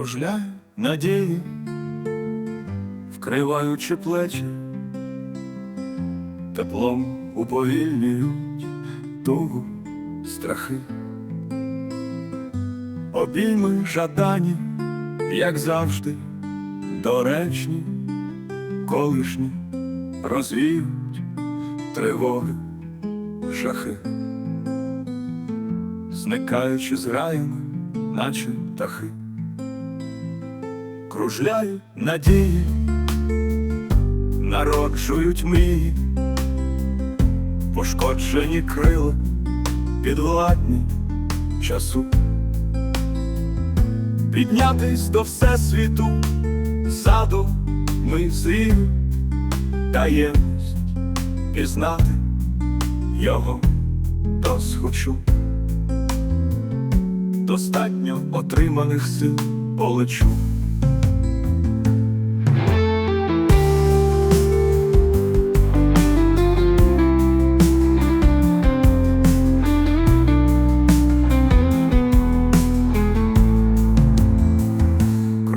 кружляє надії, вкриваючи плечі, теплом уповільнюють тугу страхи. Обійми жадані, як завжди, доречні, колишні розвіють тривоги, жахи, зникаючи з граями, наче птахи, кружляють надії, народжують мрії, пошкоджені крила, підвладні часу. Піднятись до всесвіту, саду ми зрію, таємність пізнати його досхочу. Достатньо отриманих сил полечу.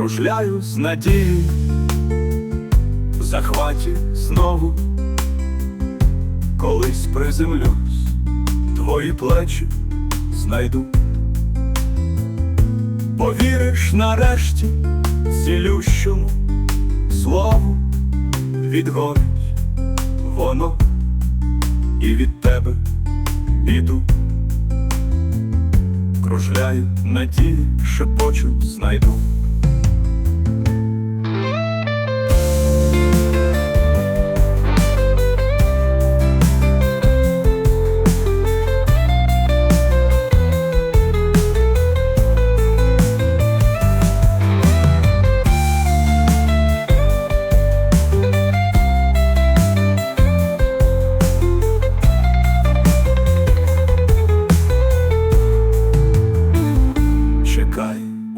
Кружляю з надією, в захваті знову, колись приземлюсь, твої плечі знайду. Повіриш нарешті цілющому слову, відгорить воно і від тебе іду. Кружляю надії, шепочу, знайду.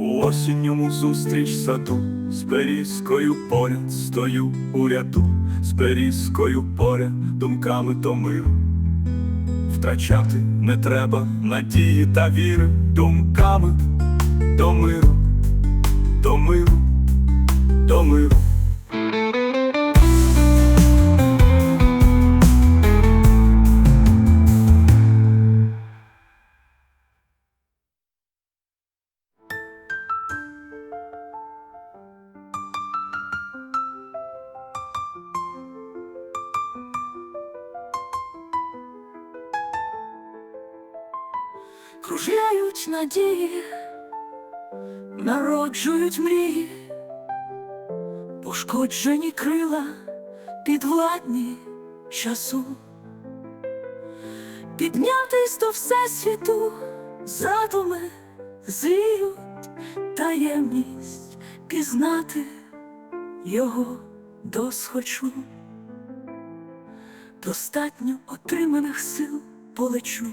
Осінньому зустріч саду, з берізкою поряд стою у ряду, з берізкою поряд думками томив. Втрачати не треба надії та віри, думками Кружляють надії, народжують мрії, пошкоджені крила, підвладні часу, піднятись до всесвіту, задуми зріють таємність, пізнати його досхочу. Достатньо отриманих сил полечу.